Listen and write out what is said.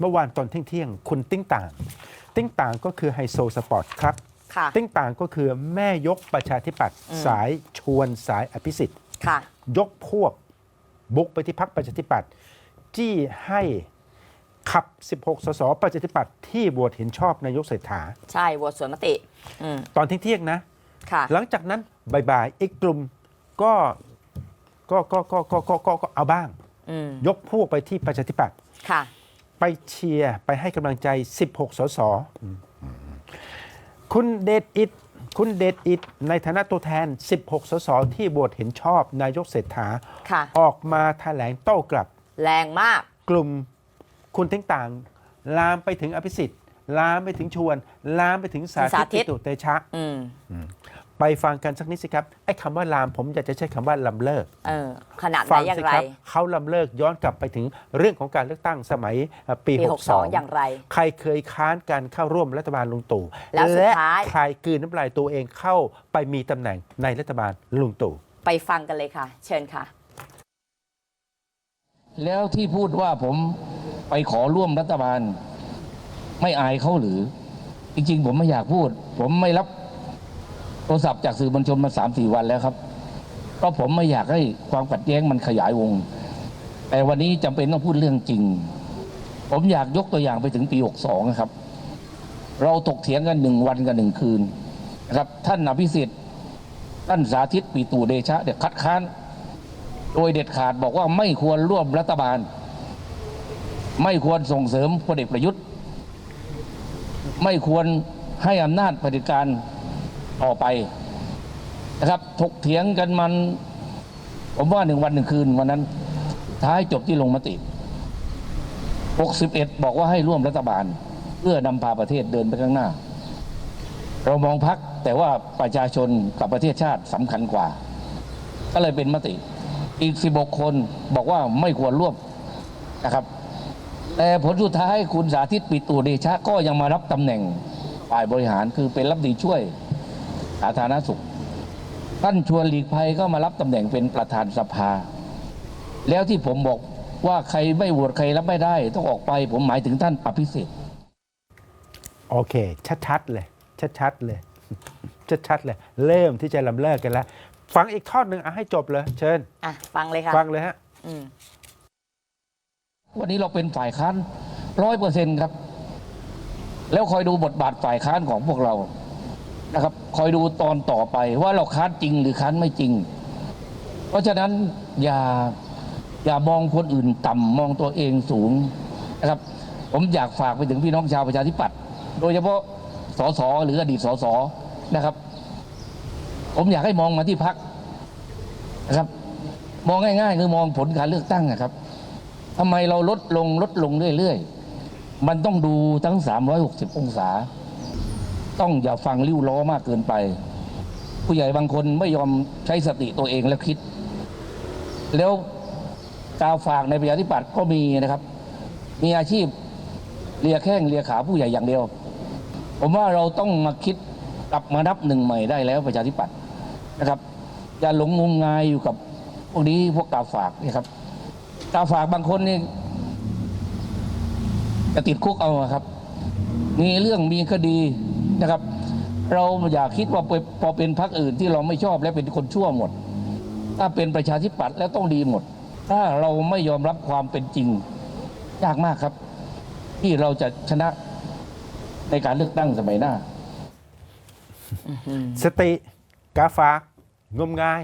เมื่อวานตอนเที่ยงๆคุณติ้งต่าง ติ้งต่างก็คือไฮโซสปอร์ตครับ ค่ะ ติ้งต่างก็คือแม่ยกประชาธิปัตย์อืมสายชวนสายอภิสิทธิ์ ค่ะ ยกพวกบุกไปที่พักประชาธิปัตย์จี้ให้ขับ 16 สสประชาธิปัตย์ที่บวชเห็นชอบนายกเศรษฐา ใช่โหวตสวนมติ อืม ตอนเที่ยงๆนะ ค่ะ หลังจากนั้นบ่ายๆอีกกลุ่มก็ก็ก็ก็ก็ก็ก็ก็เอาบ้าง อืม ยกพวกไปที่ประชาธิปัตย์ค่ะ ไปเชียร์ไปให้กำลังใจ 16 สส คุณเดชอิดคุณเดชอิดในฐานะตัวแทน 16 สส ที่บวชเห็นชอบนายกเศรษฐา ค่ะ ออกมาแถลงโต้กลับ แรงมาก กลุ่มคุณทิ้งต่าง ลามไปถึงอภิสิทธิ์ ลามไปถึงชวน ลามไปถึงสาสาธิธิตตปิตุเตชะ อืม ไปฟังกันสักนิดสิครับไอ้คำว่าลามผมอยากจะใช้คำว่าลำเลิก เออขนาดไหนฟัอย่างสิไร ครับเขาลำเลิกย้อนกลับไปถึงเรื่องของการเลือกตั้งสมัยเอ่อปี ปี62 62 อย่างไร ใครเคยค้านการเข้าร่วมรัฐบาลลุงตู่แล้วสุดท้ายและใครกลืนน้ำลายตัวเองเข้าไปมีตำแหน่งในรัฐบาลลุงตู่ ไปฟังกันเลยค่ะ เชิญค่ะ แล้วที่พูดว่าผมไปขอร่วมรัฐบาล ไม่อายเขาหรือ จริงๆ ผมไม่อยากพูด ผมไม่รับ โทรศัพท์จากสื่อมวลชนมาสามสี่วันแล้วครับเพราะผมไม่อยากให้ความขัดแย้งมันขยายวง แต่วันนี้จำเป็นต้องพูดเรื่องจริง ผมอยากยกตัวอย่างไปถึงปี62นะครับ เราตกเถียงกันหนึ่งวันกับหนึ่งคืนนะครับ ท่านอภิสิทธิ์ท่านสาธิตปีตูเดชะเดี๋ยวคัดค้าน โดยเด็ดขาดบอกว่าไม่ควรร่วมรัฐบาล ไม่ควรส่งเสริมพลเอกประยุทธ์ ไม่ควรให้อำนาจเผด็จการ ต่อไปนะครับ ถกเถียงกันมัน ผมว่าหนึ่งวันหนึ่งคืนวันนั้น ท้ายจบที่ลงมติ 61 บอกว่าให้ร่วมรัฐบาล เพื่อนำพาประเทศเดินไปข้างหน้า เรามองพักแต่ว่าประชาชนกับประเทศชาติสำคัญกว่า ก็เลยเป็นมติ อีก 16 คนบอกว่าไม่ควรร่วมนะครับแต่ผลสุดท้ายคุณสาธิตปิตุเดชะก็ยังมารับตำแหน่งฝ่ายบริหารคือเป็นรัฐมนตรีช่วย สาธารณสุข ท่านชวนหลีกภัยก็มารับตำแหน่งเป็นประธานสภา แล้วที่ผมบอกว่าใครไม่โหวตใครรับไม่ได้ ต้องออกไป ผมหมายถึงท่านอภิสิทธิ์โอเค ชัดๆเลย ชัดๆเลย ชัดๆเลย เริ่มที่จะลำเลิกกันแล้ว ฟังอีกทอดหนึ่งอะให้จบเลย เชิญ อะ ฟังเลยค่ะ ฟังเลยฮะอืมวันนี้เราเป็นฝ่ายค้านร้อยเปอร์เซ็นครับ แล้วคอยดูบทบาทฝ่ายค้านของพวกเรา นะครับ คอยดูตอนต่อไปว่าเราค้านจริงหรือค้านไม่จริง เพราะฉะนั้นอย่าอย่ามองคนอื่นต่ำมองตัวเองสูงนะครับ ผมอยากฝากไปถึงพี่น้องชาวประชาธิปัตย์โดยเฉพาะสสหรืออดีตสสนะครับ ผมอยากให้มองมาที่พักนะครับ มองง่ายๆคือมองผลการเลือกตั้งนะครับทำไมเราลดลงลดลงเรื่อยๆ มันต้องดูทั้ง 360 องศา ต้องอย่าฟังริ้วล้อมากเกินไป ผู้ใหญ่บางคนไม่ยอมใช้สติตัวเองแล้วคิด แล้วกาวฝากในประชาธิปัตย์ก็มีนะครับ มีอาชีพเลียแข้งเลียขาผู้ใหญ่อย่างเดียว ผมว่าเราต้องมาคิดกลับมานับหนึ่งใหม่ได้แล้วประชาธิปัตย์นะครับอย่าหลงงมงายอยู่กับพวกนี้พวกกาฝากนี่ครับตาฝากบางคนนี่จะติดคุกเอาครับ มีเรื่องมีคดี นะครับ เราอย่าคิดว่าพอเป็นพรรคอื่นที่เราไม่ชอบและเป็นคนชั่วหมด ถ้าเป็นประชาธิปัตย์แล้วต้องดีหมด ถ้าเราไม่ยอมรับความเป็นจริงยากมากครับ ที่เราจะชนะในการเลือกตั้งสมัยหน้า สติกาฝากงมงาย